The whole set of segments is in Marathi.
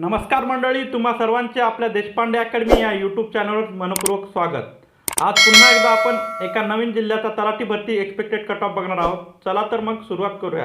नमस्कार मंडळी तुम्हा सर्वांचे आपल्या देशपांडे अकॅडमी या यूट्यूब चॅनलवर मनपूर्वक स्वागत. आज पुन्हा एकदा आपण एका नवीन जिल्ह्याचा तलाठी भरती एक्सपेक्टेड कट ऑफ बघणार आहोत. चला तर मग सुरुवात करूया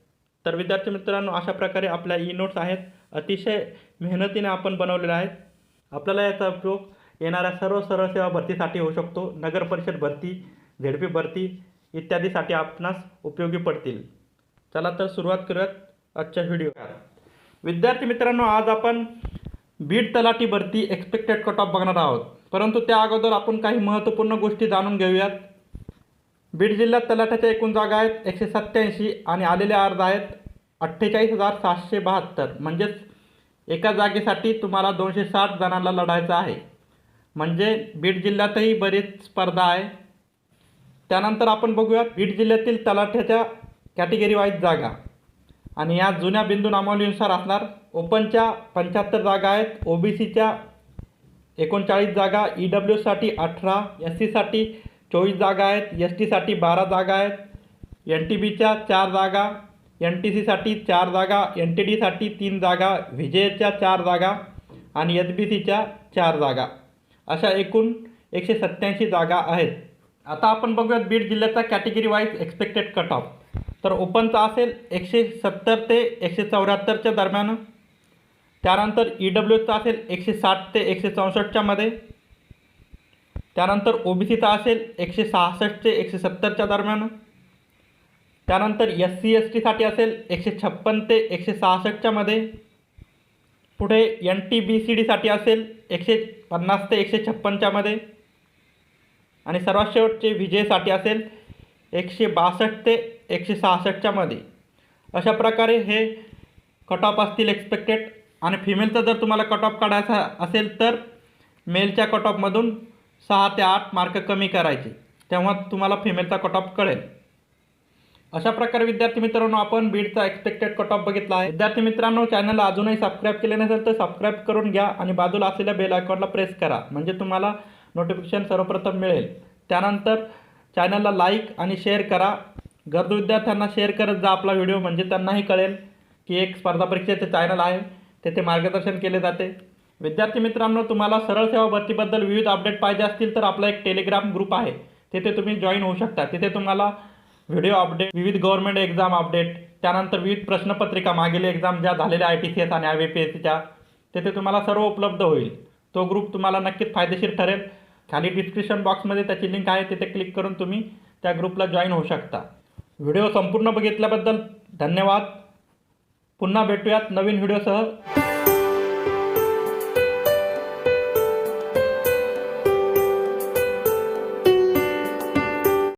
तर विद्यार्थी मित्रांनो अशा प्रकारे आपल्या ई नोट्स आहेत. अतिशय मेहनतीने आपण बनवलेले आहेत. आपल्याला याचा उपयोग येणाऱ्या सर्व सरळ सेवा भरतीसाठी होऊ शकतो. नगर परिषद भरती झेडपी भरती इत्यादीसाठी आपणास उपयोगी पडतील. चला तर सुरुवात करूयात आजच्या व्हिडिओ. विद्यार्थी मित्रांनो आज आपण बीड तलाठी भरती एक्सपेक्टेड कट ऑफ बघणार आहोत. परंतु त्या अगोदर आपण काही महत्त्वपूर्ण गोष्टी जाणून घेऊयात. बीड जिल्ह्यात तलाठ्याच्या एकूण जागा आहेत एकशे सत्त्याऐंशी आणि आलेले अर्ज आहेत अठ्ठेचाळीस हजार सातशे बहात्तर. म्हणजेच एका जागेसाठी तुम्हाला दोनशे साठ जणांना लढायचं आहे. म्हणजे बीड जिल्ह्यातही बरीच स्पर्धा आहे. त्यानंतर आपण बघूयात बीड जिल्ह्यातील तलाठ्याच्या कॅटेगरी वाईज जागा. आणि या जुन्या बिंदू नामावलीनुसार असणार. ओपनच्या पंच्याहत्तर जागा आहेत. ओ बी सीच्या एकोणचाळीस जागा. ई डब्ल्यूसाठी अठरा. एस सीसाठी चोवीस जागा आहेत एस टीसाठी बारा जागा आहेत एन टी बीच्या चार जागा एन टी सीसाठी चार जागा एन टी डीसाठी तीन जागा व्हिजेच्या चार जागा आणि एच बी सीच्या चार जागा. अशा एकूण एकशे सत्त्याऐंशी जागा आहेत. आता आपण बघूयात बीड जिल्ह्याचा category wise expected cut off तर ओपनचा असेल एकशे सत्तर ते एकशे चौऱ्याहत्तरच्या दरम्यान. त्यानंतर ई डब्ल्यूचा असेल एकशे साठ ते एकशे चौसष्टच्यामध्ये त्यानंतर ओ बी सीचा असेल एकशे सहासष्ट ते एकशे सत्तरच्या दरम्यान. त्यानंतर एस सी एस टीसाठी असेल एकशे छप्पन ते एकशे सहासष्टच्या मध्ये. पुढे एन टी बी सी डीसाठी असेल एकशे पन्नास ते एकशे छप्पनच्या मध्ये. आणि सर्वात शेवटचे विजयसाठी असेल एकशे बासष्ट ते एकशे सहासष्टच्या मध्ये. अशा प्रकारे हे कट ऑफ असतील एक्सपेक्टेड आणि फिमेलचा जर तुम्हाला कट ऑफ काढायचा असेल तर मेलच्या कट ऑफमधून सहा ते आठ मार्क कमी करायचे तेव्हा तुम्हाला फिमेलचा कट ऑफ कळेल. अशा प्रकारे विद्यार्थी मित्रांनो आपण बीडचा एक्सपेक्टेड कट ऑफ बघितला आहे. विद्यार्थी मित्रांनो चॅनलला अजूनही सबस्क्राईब केले नसेल तर सबस्क्राईब करून घ्या आणि बाजूला असलेल्या बेल आयकॉनला प्रेस करा म्हणजे तुम्हाला नोटिफिकेशन सर्वप्रथम मिळेल. त्यानंतर चॅनलला लाईक आणि शेअर करा. गरजू विद्यार्थ्यांना शेअर करत जा आपला व्हिडिओ म्हणजे त्यांनाही कळेल की एक स्पर्धा परीक्षेचे चॅनल आहे तेथे मार्गदर्शन केले जाते. विद्यार्थी मित्रांनो तुम्हाला सरळ सेवा भरतीबद्दल विविध अपडेट पाहिजे असतील तर आपला एक टेलिग्राम ग्रुप आहे. तिथे तुम्ही जॉईन होऊ शकता. तिथे तुम्हाला व्हिडिओ अपडेट विविध गव्हर्नमेंट एक्झाम अपडेट त्यानंतर विविध प्रश्नपत्रिका मागील एक्झाम ज्या झालेल्या आय टी सी एस आणि आय बी पी एस सीच्या तुम्हाला सर्व उपलब्ध होईल. तो ग्रुप तुम्हाला नक्कीच फायदेशीर ठरेल. खाली डिस्क्रिप्शन बॉक्समध्ये त्याची लिंक आहे. तिथे क्लिक करून तुम्ही त्या ग्रुपला जॉईन होऊ शकता. व्हिडिओ संपूर्ण बघितल्याबद्दल धन्यवाद. पुन्हा भेटूयात नवीन व्हिडिओसह